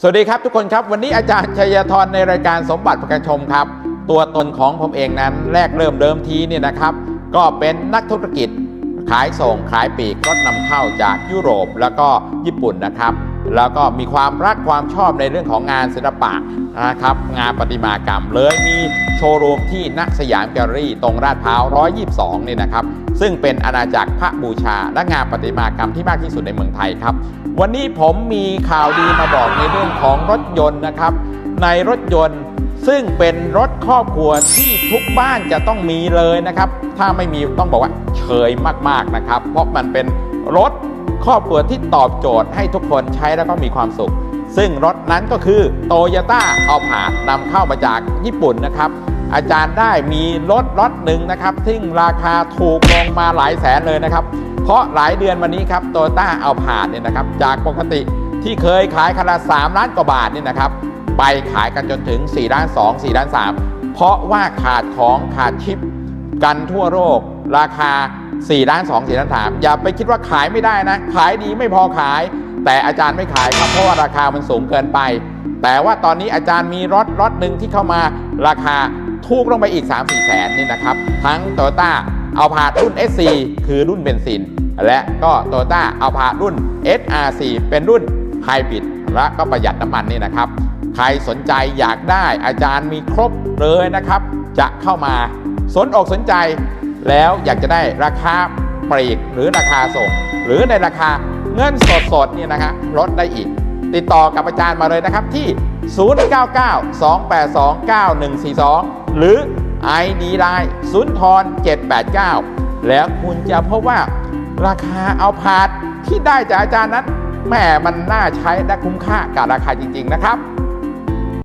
สวัสดีครับทุกคนครับวันนี้อาจารย์ชัยธรในรายการสมบัติประกันชมครับ ตัวตนของผมเองนั้นแรกเริ่มเดิมทีเนี่ยนะครับ ก็เป็นนักธุรกิจ ขายส่งขายปีกรถนำเข้าจากยุโรปแล้วก็ญี่ปุ่นนะครับ แล้วก็มีความรักความชอบในเรื่องของงานศิลปะนะครับงานประติมากรรม เลยมีโชว์รูมที่ณสยามแกลเลอรี่ ตรงลาดพร้าว 122เนี่ยนะครับ ซึ่งเป็นอาณาจักรพระบูชา และงานประติมากรรมที่มากที่สุดในเมืองไทยครับ วันนี้ผมมีข่าวดีมาบอกในเรื่องของรถยนต์นะครับ ในรถยนต์ซึ่งเป็นรถครอบครัวที่ทุกบ้านจะต้องมีเลยนะครับ ถ้าไม่มีต้องบอกว่าเชยมากๆนะครับ เพราะมันเป็นรถ ครอบครัวที่ตอบโจทย์ให้ทุกคนใช้แล้วก็มีความสุข ซึ่งรถนั้นก็คือโตโยต้าเอาผาดนำเข้ามาจากญี่ปุ่นนะครับ อาจารย์ได้มีรถรถหนึ่งนะครับ ซึ่งราคาถูกลงมาหลายแสนเลยนะครับ เพราะหลายเดือนมานี้ครับโตโยต้าเอาผาดเนี่ยนะครับ จากปกติที่เคยขายคันละ3ล้านกว่าบาทเนี่ยนะครับ ไปขายกันจนถึง4ล้าน2 4ล้าน3เพราะว่าขาดของขาดชิปกันทั่วโลกราคา 4ล้าน2 4ล้าน3อย่าไปคิดว่าขายไม่ได้นะ ขายดีไม่พอขาย แต่อาจารย์ไม่ขายครับเพราะว่าราคามันสูงเกินไป แต่ว่าตอนนี้อาจารย์มีรถรถหนึ่งที่เข้ามาราคาถูกลงไปอีก 3 4แสนนี่นะครับ ทั้งโตโยต้าเอาผาดรุ่น SC คือรุ่นเบนซิน และก็โตโยต้าเอาผาดรุ่น SRC เป็นรุ่นไฮบริดและก็ประหยัดน้ำมันนี่นะครับ ใครสนใจอยากได้อาจารย์มีครบเลยนะครับ จะเข้ามาสนอกสนใจ แล้วอยากจะได้ราคาปลีกหรือราคาส่ง หรือในราคาเงินสดสดเนี่ยนะครับลดได้อีก ติดต่อกับอาจารย์มาเลยนะครับที่ 0992829142 หรือ ID Line ศูนย์ทร 789 แล้วคุณจะพบว่าราคาเอาพาดที่ได้จากอาจารย์นั้นแหมมันน่าใช้และคุ้มค่ากับราคาจริง ๆ นะครับ